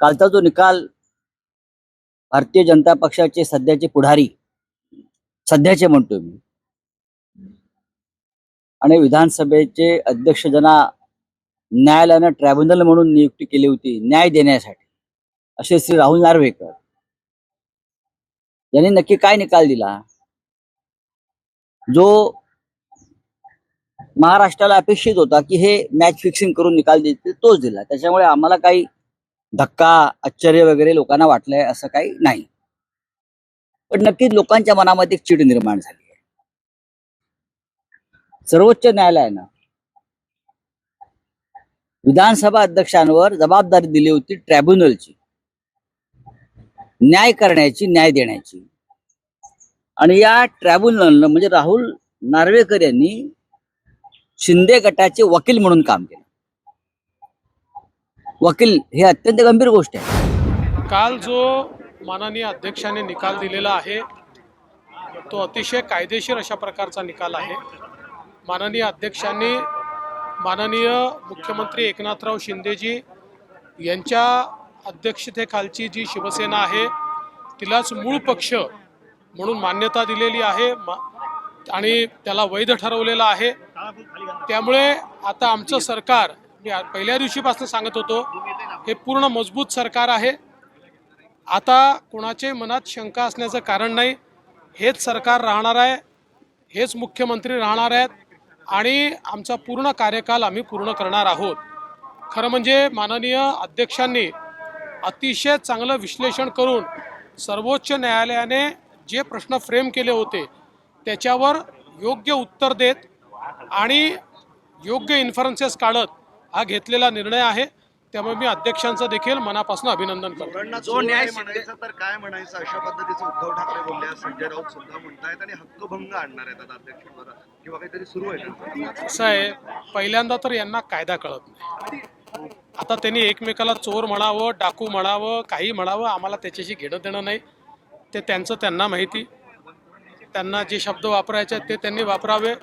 कालचा जो निकाल भारतीय जनता पक्षाचे सध्याचे पुढारी सध्याचे म्हणतोय मी आणि विधानसभेचे अध्यक्ष ज्यांना न्यायालयानं ट्रायब्युनल म्हणून नियुक्ती केली होती न्याय देण्यासाठी असे श्री राहुल नार्वेकर यांनी नक्की काय निकाल दिला? जो महाराष्ट्राला अपेक्षित होता की हे मॅच फिक्सिंग करून निकाल देतील तोच दिला. त्याच्यामुळे आम्हाला काही धक्का आश्चर्य वगैरे लोकांना वाटलंय असं काही नाही. पण नक्कीच लोकांच्या मनामध्ये एक चिड निर्माण झाली आहे. सर्वोच्च न्यायालयानं विधानसभा अध्यक्षांवर जबाबदारी दिली होती ट्रायब्युनलची न्याय करण्याची न्याय देण्याची. आणि या ट्रायब्युनलनं म्हणजे राहुल नार्वेकर यांनी शिंदे गटाचे वकील म्हणून काम केलं. वकील हे अत्यंत गंभीर गोष्ट आहे. काल जो माननीय अध्यक्षाने निकाल दिलेला आहे तो अतिशय कायदेशीर अशा प्रकारचा निकाल आहे. माननीय अध्यक्षांनी माननीय मुख्यमंत्री एकनाथराव शिंदेजी यांच्या अध्यक्षतेखालची जी शिवसेना आहे तिलाच मूळ पक्ष म्हणून मान्यता दिलेली आहे मा- आणि त्याला वैध ठरवलेलं आहे. त्यामुळे आता आमचं सरकार मी पहिल्या दिवशीपासून सांगत होतो हे पूर्ण मजबूत सरकार आहे. आता कोणाचे मनात शंका असण्याचं कारण नाही. हेच सरकार राहणार आहे हेच मुख्यमंत्री राहणार आहेत आणि आमचा पूर्ण कार्यकाल आम्ही पूर्ण करणार आहोत. खरं म्हणजे माननीय अध्यक्षांनी अतिशय चांगलं विश्लेषण करून सर्वोच्च न्यायालयाने जे प्रश्न फ्रेम केले होते त्याच्यावर योग्य उत्तर देत आणि योग्य इन्फरन्सेस काढत हा घेतलेला निर्णय आहे. त्यामुळे मी अध्यक्षांचं देखील मनापासून अभिनंदन करतो. जो न्याय म्हणायचं तर काय म्हणायचं? अशा पद्धतीचं उद्धव ठाकरे बोलले संजय राऊत सुद्धा म्हणतायत आणि हक्कभंग आणणार आहेत आता अध्यक्षांवर किंवा काहीतरी सुरू आहे कसं आहे पहिल्यांदा तर यांना कायदा कळत नाही. आता त्यांनी एकमेकाला चोर म्हणावं डाकू म्हणावं काही म्हणावं आम्हाला त्याच्याशी घेणं देणं नाही. ते त्यांचं त्यांना माहिती. त्यांना जे शब्द वापरायचे ते त्यांनी वापरावे.